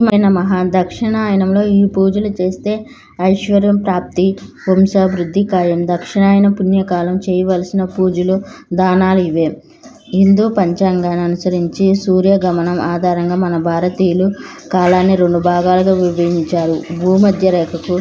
మహా దక్షిణాయనంలో ఈ పూజలు చేస్తే ఐశ్వర్యం ప్రాప్తి వంశాభివృద్ధి ఖాయం. దక్షిణాయన పుణ్యకాలం చేయవలసిన పూజలు దానాలు ఇవే. హిందూ పంచాంగాన్ని అనుసరించి సూర్యగమనం ఆధారంగా మన భారతీయులు కాలాన్ని రెండు భాగాలుగా విభజించారు. భూమధ్య రేఖకు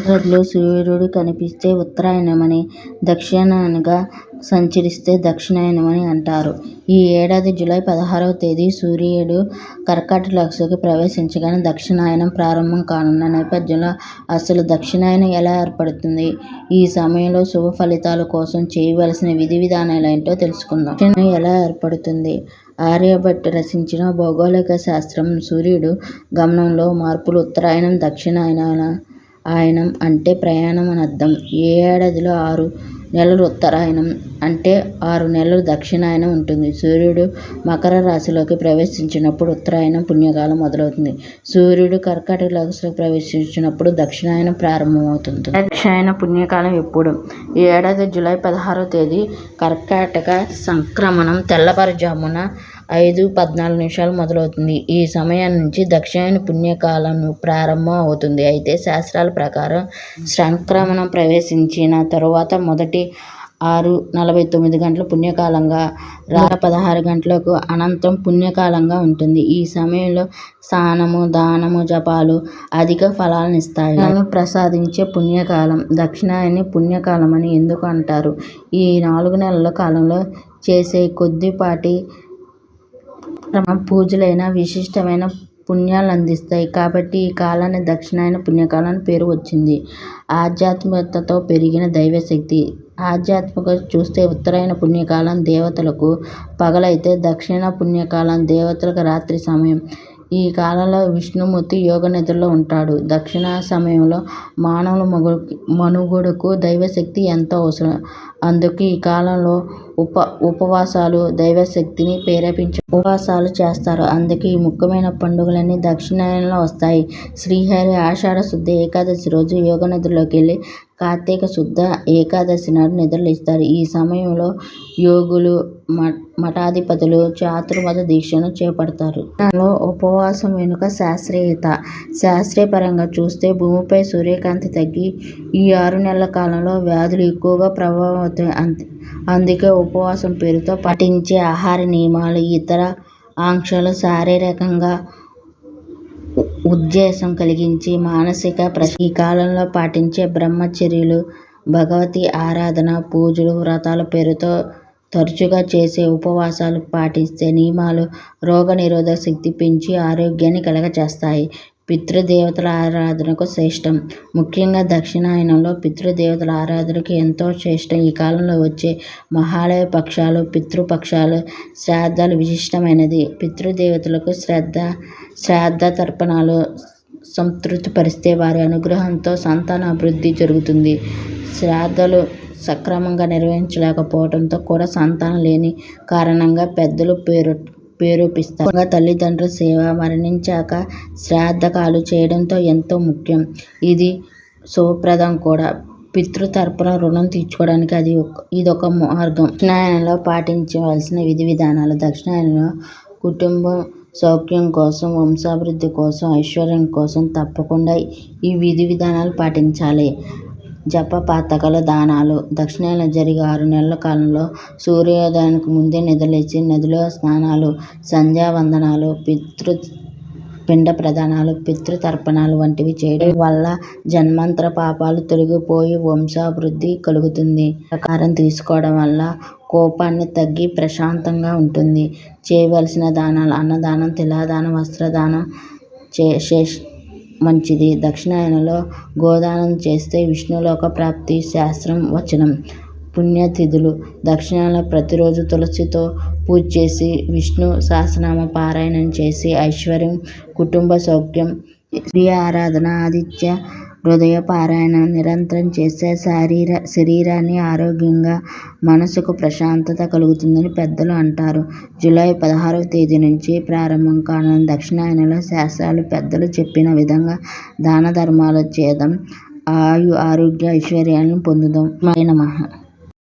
సూర్యుడు కనిపిస్తే ఉత్తరాయణమని దక్షిణాయనంగా సంచరిస్తే దక్షిణాయనమని అంటారు. ఈ ఏడాది జూలై పదహారువ తేదీ సూర్యుడు కర్కాటక రాశిలోకి ప్రవేశించగానే దక్షిణాయనం ప్రారంభం కానున్న నేపథ్యంలో అసలు దక్షిణాయనం ఎలా ఏర్పడుతుంది? ఈ సమయంలో శుభ ఫలితాల కోసం చేయవలసిన విధి విధానాలేంటో తెలుసుకుందాం. దక్షిణాయనం ఎలా ఏర్పడుతుంది? ఆర్యభట్ రచించిన భౌగోళిక శాస్త్రం సూర్యుడు గమనంలో మార్పులు ఉత్తరాయణం దక్షిణాయన ఆయనం అంటే ప్రయాణం అని అర్థం. ఏ ఏడాదిలో ఆరు నెలలు ఉత్తరాయణం అంటే ఆరు నెలలు దక్షిణాయనం ఉంటుంది. సూర్యుడు మకర రాశిలోకి ప్రవేశించినప్పుడు ఉత్తరాయణం పుణ్యకాలం మొదలవుతుంది. సూర్యుడు కర్కాటక రాశిలోకి ప్రవేశించినప్పుడు దక్షిణాయనం ప్రారంభమవుతుంది. దక్షిణాయన పుణ్యకాలం ఎప్పుడు? ఈ ఏడాది జూలై పదహారో తేదీ కర్కాటక సంక్రమణం తెల్లవారుజామున ఐదు పద్నాలుగు నిమిషాలు మొదలవుతుంది. ఈ సమయం నుంచి దక్షిణాయన పుణ్యకాలం ప్రారంభం అవుతుంది. అయితే శాస్త్రాల ప్రకారం సంక్రమణం ప్రవేశించిన తరువాత మొదటి ఆరు నలభై తొమ్మిది గంటలు పుణ్యకాలంగా రా పదహారు గంటలకు అనంతం పుణ్యకాలంగా ఉంటుంది. ఈ సమయంలో స్నానము దానము జపాలు అధిక ఫలాలను ఇస్తాయి. ప్రసాదించే పుణ్యకాలం దక్షిణాయని పుణ్యకాలం అని ఎందుకు అంటారు? ఈ నాలుగు నెలల కాలంలో చేసే కొద్దిపాటి పూజలైన విశిష్టమైన పుణ్యాలు అందిస్తాయి కాబట్టి ఈ కాలాన్ని దక్షిణాయన పుణ్యకాలం అని పేరు వచ్చింది. ఆధ్యాత్మికతతో పెరిగిన దైవశక్తి. ఆధ్యాత్మిక చూస్తే ఉత్తరాయణ పుణ్యకాలం దేవతలకు పగలైతే దక్షిణ పుణ్యకాలం దేవతలకు రాత్రి సమయం. ఈ కాలంలో విష్ణుమూర్తి యోగ నిద్రలో ఉంటాడు. దక్షిణ సమయంలో మానవుల మగు మనుగడకు దైవశక్తి ఎంతో అవసరం. అందుకే ఈ కాలంలో ఉప ఉపవాసాలు దైవశక్తిని ప్రేరేపించే ఉపవాసాలు చేస్తారు. అందుకే ఈ ముఖ్యమైన పండుగలన్నీ దక్షిణాయనంలో వస్తాయి. శ్రీహరి ఆషాఢ శుద్ధ ఏకాదశి రోజు యోగ నదిలోకి వెళ్ళి కార్తీక శుద్ధ ఏకాదశి నాడు నిద్రలేస్తారు. ఈ సమయంలో యోగులు మఠాధిపతులు చాతుర్మత దీక్షను చేపడతారు. ఉపవాసం వెనుక శాస్త్రీయత. శాస్త్రీయపరంగా చూస్తే భూమిపై సూర్యకాంతి తగ్గి ఈ ఆరు నెలల కాలంలో వ్యాధులు ఎక్కువగా ప్రభావం అవుతాయి అందుకే ఉపవాసం పేరుతో పాటించే ఆహార నియమాలు ఇతర ఆంక్షలు శారీరకంగా ఉద్దేశం కలిగించి మానసిక ప్రశ ఈ కాలంలో పాటించే బ్రహ్మచర్యలు భగవతి ఆరాధన పూజలు వ్రతాల పేరుతో తరచుగా చేసే ఉపవాసాలు పాటిస్తే నియమాలు రోగనిరోధక శక్తి పెంచి ఆరోగ్యాన్ని కలగచేస్తాయి పితృదేవతల ఆరాధనకు శ్రేష్టం. ముఖ్యంగా దక్షిణాయనంలో పితృదేవతల ఆరాధనకు ఎంతో శ్రేష్టం. ఈ కాలంలో వచ్చే మహాలయ పక్షాలు పితృపక్షాలు శ్రాద్ధాలు విశిష్టమైనది. పితృదేవతలకు శ్రద్ధ శ్రాద్ధ తర్పణాలు సంతృప్తిపరిస్తే వారి అనుగ్రహంతో సంతాన అభివృద్ధి జరుగుతుంది. శ్రాద్ధలు సక్రమంగా నిర్వహించలేకపోవడంతో కూడా సంతానం లేని కారణంగా పెద్దలు పేరు పేరూపిస్తారు. తల్లిదండ్రుల సేవ మరణించాక శ్రాద్ధకాలు చేయడంతో ఎంతో ముఖ్యం. ఇది శుభప్రదం కూడా. పితృతర్పణ రుణం తీర్చుకోవడానికి అది ఒక ఇదొక మార్గం. దక్షిణాయనంలో పాటించవలసిన విధి విధానాలు. దక్షిణాయనంలో కుటుంబం సౌఖ్యం కోసం వంశాభివృద్ధి కోసం ఐశ్వర్యం కోసం తప్పకుండా ఈ విధి విధానాలు పాటించాలి. జపపాతకాల దానాలు. దక్షిణాయన జరిగే ఆరు నెలల కాలంలో సూర్యోదయానికి ముందే నిద్రలేచి నదిలో స్నానాలు సంధ్యావందనాలు పితృ పిండ ప్రదానాలు పితృతర్పణాలు వంటివి చేయడం వల్ల జన్మాంతర పాపాలు తొలగిపోయి వంశాభివృద్ధి కలుగుతుంది. ప్రకారం తీసుకోవడం వల్ల కోపాన్ని తగ్గి ప్రశాంతంగా ఉంటుంది. చేయవలసిన దానాలు అన్నదానం తిలాదానం వస్త్రదానం చే మంచిది. దక్షిణాయనలో గోదానం చేస్తే విష్ణులోక ప్రాప్తి శాస్త్రం వచనం. పుణ్యతిథులు దక్షిణాయనంలో ప్రతిరోజు తులసితో పూజ చేసి విష్ణు సహస్రనామ పారాయణం చేసి ఐశ్వర్యం కుటుంబ సౌఖ్యం సూర్య ఆరాధన ఆదిత్య హృదయపారాయణం నిరంతరం చేస్తే శరీర శరీరాన్ని ఆరోగ్యంగా మనసుకు ప్రశాంతత కలుగుతుందని పెద్దలు అంటారు. జూలై పదహారవ తేదీ నుంచి ప్రారంభం కానున్న దక్షిణాయనంలో శాస్త్రాలు పెద్దలు చెప్పిన విధంగా దాన ధర్మాలు చేద్దాం ఆయు ఆరోగ్య ఐశ్వర్యాలను పొందుదాం. నమః.